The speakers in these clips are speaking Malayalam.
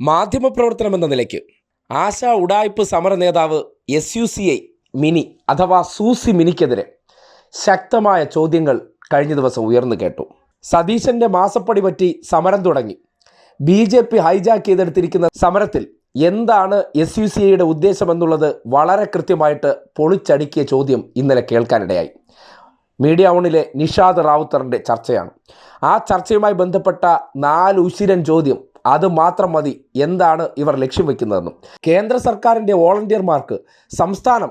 മാധ്യമപ്രവർത്തനം എന്ന നിലയ്ക്ക് ആശ ഉടായ്പ് സമര നേതാവ് S U C I Mini അഥവാ സൂസി മിനിക്കെതിരെ ശക്തമായ ചോദ്യങ്ങൾ കഴിഞ്ഞ ദിവസം ഉയർന്നു കേട്ടു. സതീശന്റെ മാസപ്പടി പറ്റി സമരം തുടങ്ങി. ബി ജെ പി ഹൈജാക്ക് ചെയ്തെടുത്തിരിക്കുന്ന സമരത്തിൽ എന്താണ് എസ് യു സി ഐയുടെ ഉദ്ദേശമെന്നുള്ളത് വളരെ കൃത്യമായിട്ട് പൊളിച്ചടുക്കിയ ചോദ്യം ഇന്നലെ കേൾക്കാനിടയായി. മീഡിയ ഓണിലെ നിഷാദ് റാവുത്തറിന്റെ ചർച്ചയാണ്. ആ ചർച്ചയുമായി ബന്ധപ്പെട്ട നാല് ഉശിരൻ ചോദ്യം അത് മാത്രം മതി എന്താണ് ഇവർ ലക്ഷ്യം വെക്കുന്നതെന്നും. കേന്ദ്ര സർക്കാരിന്റെ വോളണ്ടിയർമാർക്ക് സംസ്ഥാനം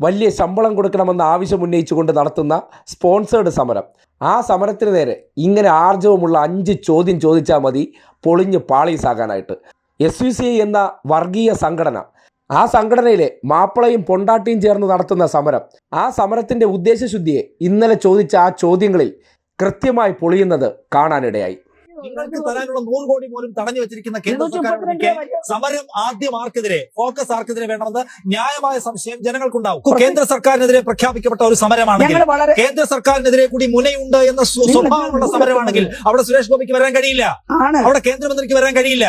വലിയ ശമ്പളം കൊടുക്കണമെന്ന ആവശ്യം ഉന്നയിച്ചുകൊണ്ട് നടത്തുന്ന സ്പോൺസേഡ് സമരം. ആ സമരത്തിന് നേരെ ഇങ്ങനെ ആർജവമുള്ള അഞ്ച് ചോദ്യം ചോദിച്ചാൽ മതി പൊളിഞ്ഞ് പാളീസാകാനായിട്ട്. എസ് യു സി എന്ന വർഗീയ സംഘടന. ആ സംഘടനയിലെ മാപ്പിളയും പൊണ്ടാട്ടിയും ചേർന്ന് നടത്തുന്ന സമരം. ആ സമരത്തിന്റെ ഉദ്ദേശശുദ്ധിയെ ഇന്നലെ ചോദിച്ച ആ ചോദ്യങ്ങളിൽ കൃത്യമായി പൊളിയുന്നത് കാണാനിടയായി. നിങ്ങൾക്ക് തരാനുള്ള നൂറ് കോടി പോലും തടഞ്ഞു വെച്ചിരിക്കുന്ന കേന്ദ്ര സർക്കാരിനെ സമരം ആദ്യം ആർക്കെതിരെ ഫോക്കസ് ആർക്കെതിരെ വേണമെന്ന് ന്യായമായ സംശയം ജനങ്ങൾക്കുണ്ടാവും. കേന്ദ്ര സർക്കാരിനെതിരെ പ്രഖ്യാപിക്കപ്പെട്ട ഒരു സമരമാണെങ്കിൽ കേന്ദ്ര സർക്കാരിനെതിരെ കൂടി മുനയുണ്ട് എന്ന സ്വഭാവമുള്ള സമരമാണെങ്കിൽ അവിടെ സുരേഷ് ഗോപിക്ക് വരാൻ കഴിയില്ല. അവിടെ കേന്ദ്രമന്ത്രിക്ക് വരാൻ കഴിയില്ല.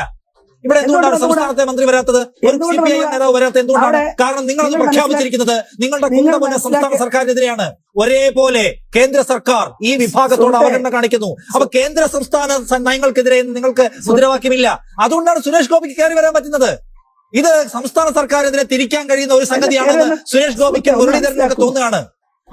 ഇവിടെ എന്തുകൊണ്ടാണ് സംസ്ഥാനത്തെ മന്ത്രി വരാത്തത് ഒരു സി പി ഐ? നേതാവ് വരാത്തത് എന്തുകൊണ്ടാണ് കാരണം നിങ്ങൾ അത് പ്രഖ്യാപിച്ചിരിക്കുന്നത് നിങ്ങളുടെ കുന്തമുന സംസ്ഥാന സർക്കാരിനെതിരെയാണ് ഒരേപോലെ കേന്ദ്ര സർക്കാർ ഈ വിഭാഗത്തോട്. അവഗണന കാണിക്കുന്നു അപ്പൊ കേന്ദ്ര സംസ്ഥാന നയങ്ങൾക്കെതിരെ നിങ്ങൾക്ക് മുദ്രാവാക്യമില്ല അതുകൊണ്ടാണ് സുരേഷ് ഗോപിക്ക് കയറി വരാൻ പറ്റുന്നത് ഇത് സംസ്ഥാന സർക്കാരിനെതിരെ തിരിക്കാൻ കഴിയുന്ന ഒരു സംഗതിയാണെന്ന് സുരേഷ് ഗോപിക്ക് മുരളീധരനൊക്കെ. തോന്നുകയാണ്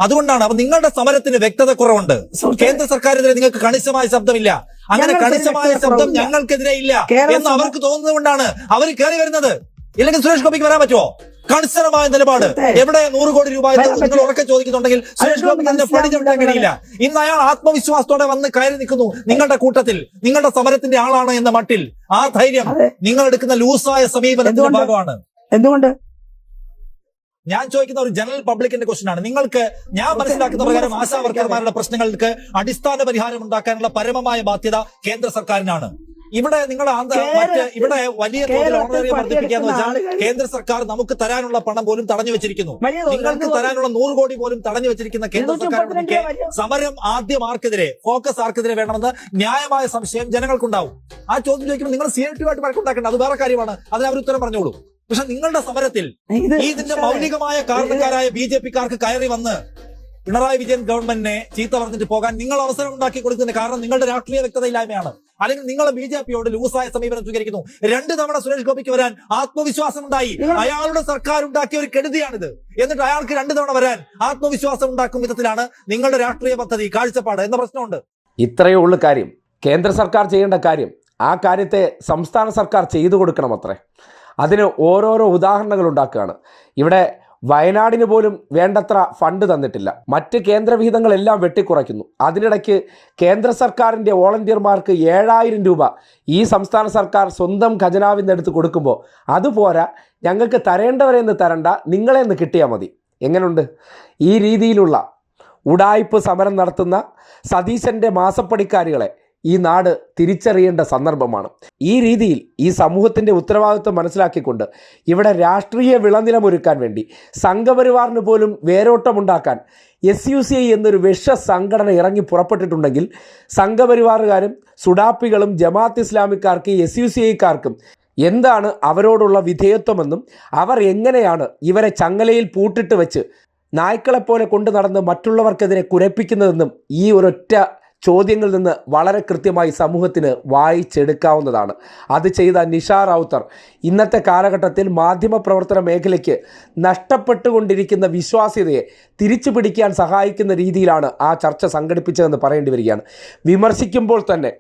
അതുകൊണ്ടാണ് അപ്പൊ നിങ്ങളുടെ സമരത്തിന് വ്യക്തത കുറവുണ്ട്. കേന്ദ്ര സർക്കാരിനെതിരെ നിങ്ങൾക്ക് കണിശമായ ശബ്ദമില്ല. അങ്ങനെ കണിശമായ ശബ്ദം ഞങ്ങൾക്കെതിരെ ഇല്ല എന്ന് അവർക്ക് തോന്നുന്നത് കൊണ്ടാണ് അവർ കയറി വരുന്നത്. ഇല്ലെങ്കിൽ സുരേഷ് ഗോപിക്ക് വരാൻ പറ്റുമോ? കണിശനമായ നിലപാട്. എവിടെ നൂറ് കോടി രൂപ നിങ്ങൾ ഉറക്കെ ചോദിക്കുന്നുണ്ടെങ്കിൽ സുരേഷ് ഗോപിക്ക് അതിന്റെ പണി ചവിട്ടാൻ കഴിയില്ല. ഇന്ന് അയാൾ ആത്മവിശ്വാസത്തോടെ വന്ന് കയറി നിൽക്കുന്നു. നിങ്ങളുടെ കൂട്ടത്തിൽ നിങ്ങളുടെ സമരത്തിന്റെ ആളാണ് എന്ന മട്ടിൽ ആ ധൈര്യം നിങ്ങൾ എടുക്കുന്ന ലൂസായ സമീപനത്തിന്റെ ഭാഗമാണ്. എന്തുകൊണ്ട്? ഞാൻ ചോദിക്കുന്ന ഒരു ജനറൽ പബ്ലിക്കിന്റെ ക്വസ്റ്റൻ ആണ്. നിങ്ങൾക്ക് ഞാൻ മനസ്സിലാക്കുന്ന പ്രകാരം ആശാ വർക്കർമാരുടെ പ്രശ്നങ്ങൾക്ക് അടിസ്ഥാന പരിഹാരം ഉണ്ടാക്കാനുള്ള പരമമായ ബാധ്യത കേന്ദ്ര സർക്കാരിനാണ്. ഇവിടെ നിങ്ങൾ ഇവിടെ വലിയ തോതിൽ ഓണറേറിയം വർദ്ധിപ്പിക്കുക എന്ന് വെച്ചാൽ കേന്ദ്ര സർക്കാർ നമുക്ക് തരാനുള്ള പണം പോലും തടഞ്ഞു വെച്ചിരിക്കുന്നു. നിങ്ങൾക്ക് തരാനുള്ള നൂറ് കോടി പോലും തടഞ്ഞു വെച്ചിരിക്കുന്ന കേന്ദ്ര സർക്കാരിനെ സമരം ആദ്യം ആർക്കെതിരെ ഫോക്കസ് ആർക്കെതിരെ വേണമെന്ന് ന്യായമായ സംശയം ജനങ്ങൾക്കുണ്ടാവും. ആ ചോദ്യം ചോദിക്കുമ്പോൾ നിങ്ങൾ സി ഐ ടി ആയിട്ട് വഴക്കുണ്ടാക്കേണ്ട. അത് വേറെ കാര്യമാണ്. അതിന് അവർ ഉത്തരം പറഞ്ഞോളൂ. പക്ഷെ നിങ്ങളുടെ സമരത്തിൽ ഇതിന്റെ മൗലികമായ കാരണക്കാരായ ബി ജെ പിക്കാർക്ക് കയറി വന്ന് പിണറായി വിജയൻ ഗവൺമെന്റിനെ ചീത്ത പറഞ്ഞിട്ട് പോകാൻ നിങ്ങൾ അവസരം ഉണ്ടാക്കി കൊടുക്കുന്ന കാരണം നിങ്ങളുടെ രാഷ്ട്രീയ വ്യക്തതയില്ലായ്മയാണ്. അല്ലെങ്കിൽ നിങ്ങൾ ബി ജെ പിയോട് ലൂസായ സമീപനം സ്വീകരിക്കുന്നു. രണ്ട് തവണ സുരേഷ് ഗോപിക്ക് വരാൻ ആത്മവിശ്വാസം ഉണ്ടായി അയാളുടെ സർക്കാർ ഉണ്ടാക്കിയ ഒരു കെടുതിയാണിത്. എന്നിട്ട് അയാൾക്ക് രണ്ട് തവണ വരാൻ ആത്മവിശ്വാസം ഉണ്ടാക്കും വിധത്തിലാണ് നിങ്ങളുടെ രാഷ്ട്രീയ പദ്ധതി കാഴ്ചപ്പാട് എന്ന പ്രശ്നമുണ്ട്. ഇത്രയേ ഉള്ളൂ കാര്യം. കേന്ദ്ര സർക്കാർ ചെയ്യേണ്ട കാര്യം ആ കാര്യത്തെ സംസ്ഥാന സർക്കാർ ചെയ്തു കൊടുക്കണം അത്രേ അതിന് ഓരോരോ ഉദാഹരണങ്ങൾ ഉണ്ടാക്കുകയാണ്. ഇവിടെ വയനാടിന് പോലും വേണ്ടത്ര ഫണ്ട് തന്നിട്ടില്ല. മറ്റ് കേന്ദ്രവിഹിതങ്ങളെല്ലാം വെട്ടിക്കുറയ്ക്കുന്നു. അതിനിടയ്ക്ക് കേന്ദ്ര സർക്കാരിന്റെ വോളണ്ടിയർമാർക്ക് ഏഴായിരം രൂപ ഈ സംസ്ഥാന സർക്കാർ സ്വന്തം ഖജനാവിൽ നിന്ന് എടുത്ത് കൊടുക്കുമ്പോൾ അതുപോരാ ഞങ്ങൾക്ക് തരേണ്ടവരെന്ന് തരണ്ട നിങ്ങളെന്ന് കിട്ടിയാൽ മതി. എങ്ങനെയുണ്ട് ഈ രീതിയിലുള്ള ഉടായ്പ് സമരം നടത്തുന്ന സതീശന്റെ മാസപ്പടിക്കാരികളെ ഈ നാട് തിരിച്ചറിയേണ്ട സന്ദർഭമാണ്. ഈ രീതിയിൽ ഈ സമൂഹത്തിന്റെ ഉത്തരവാദിത്വം മനസ്സിലാക്കിക്കൊണ്ട് ഇവിടെ രാഷ്ട്രീയ വിളനിലമൊരുക്കാൻ വേണ്ടി സംഘപരിവാറിന് പോലും വേരോട്ടമുണ്ടാക്കാൻ എസ് യു സി ഐ എന്നൊരു വിഷ സംഘടന ഇറങ്ങി പുറപ്പെട്ടിട്ടുണ്ടെങ്കിൽ സംഘപരിവാറുകാരും സുഡാപ്പികളും ജമാഅത്ത് ഇസ്ലാമിക്കാർക്ക് എസ് യു സി ഐക്കാർക്കും എന്താണ് അവരോടുള്ള വിധേയത്വമെന്നും അവർ എങ്ങനെയാണ് ഇവരെ ചങ്ങലയിൽ പൂട്ടിട്ട് വെച്ച് നായ്ക്കളെപ്പോലെ കൊണ്ടു നടന്ന് മറ്റുള്ളവർക്കെതിരെ കുരപ്പിക്കുന്നതെന്നും ഈ ഒരൊറ്റ ചോദ്യങ്ങളിൽ നിന്ന് വളരെ കൃത്യമായി സമൂഹത്തിന് വായിച്ചെടുക്കാവുന്നതാണ്. അത് ചെയ്ത നിഷ റൗത്തർ ഇന്നത്തെ കാലഘട്ടത്തിൽ മാധ്യമപ്രവർത്തന മേഖലയ്ക്ക് നഷ്ടപ്പെട്ടുകൊണ്ടിരിക്കുന്ന വിശ്വാസ്യതയെ തിരിച്ചു പിടിക്കാൻ സഹായിക്കുന്ന രീതിയിലാണ് ആ ചർച്ച സംഘടിപ്പിച്ചതെന്ന് പറയേണ്ടി വരികയാണ്. വിമർശിക്കുമ്പോൾ തന്നെ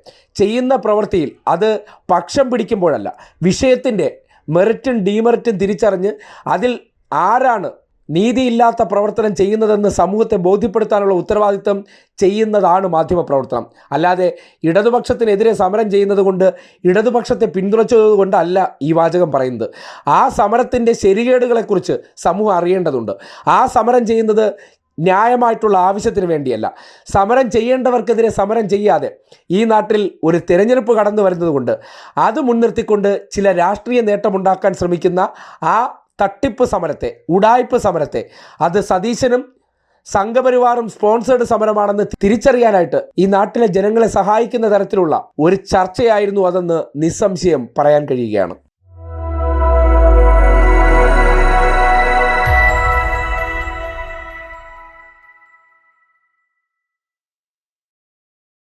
ചെയ്യുന്ന പ്രവൃത്തിയിൽ അത് പക്ഷം പിടിക്കുമ്പോഴല്ല വിഷയത്തിന്റെ മെറിറ്റും ഡീമെറിറ്റും തിരിച്ചറിഞ്ഞ് അതിൽ ആരാണ് നീതിയില്ലാത്ത പ്രവർത്തനം ചെയ്യുന്നതെന്ന് സമൂഹത്തെ ബോധ്യപ്പെടുത്താനുള്ള ഉത്തരവാദിത്തം ചെയ്യുന്നതാണ് മാധ്യമപ്രവർത്തനം. അല്ലാതെ ഇടതുപക്ഷത്തിനെതിരെ സമരം ചെയ്യുന്നത് കൊണ്ട് ഇടതുപക്ഷത്തെ പിന്തുണച്ചതുകൊണ്ടല്ല ഈ വാചകം പറയുന്നത്. ആ സമരത്തിന്റെ ശരികേടുകളെക്കുറിച്ച് സമൂഹം അറിയേണ്ടതുണ്ട്. ആ സമരം ചെയ്യുന്നത് ന്യായമായിട്ടുള്ള ആവശ്യത്തിന് വേണ്ടിയല്ല. സമരം ചെയ്യേണ്ടവർക്കെതിരെ സമരം ചെയ്യാതെ ഈ നാട്ടിൽ ഒരു തിരഞ്ഞെടുപ്പ് കടന്നു വരുന്നതുകൊണ്ട് അത് മുൻനിർത്തിക്കൊണ്ട് ചില രാഷ്ട്രീയ നേട്ടമുണ്ടാക്കാൻ ശ്രമിക്കുന്ന ആ തട്ടിപ്പ് സമരത്തെ ഉടായ്പ് സമരത്തെ. അത് സതീശനും സംഘപരിവാറും സ്പോൺസേഡ് സമരമാണെന്ന് തിരിച്ചറിയാനായിട്ട് ഈ നാട്ടിലെ ജനങ്ങളെ സഹായിക്കുന്ന തരത്തിലുള്ള ഒരു ചർച്ചയായിരുന്നു അതെന്ന് നിസ്സംശയം പറയാൻ കഴിയുകയാണ്.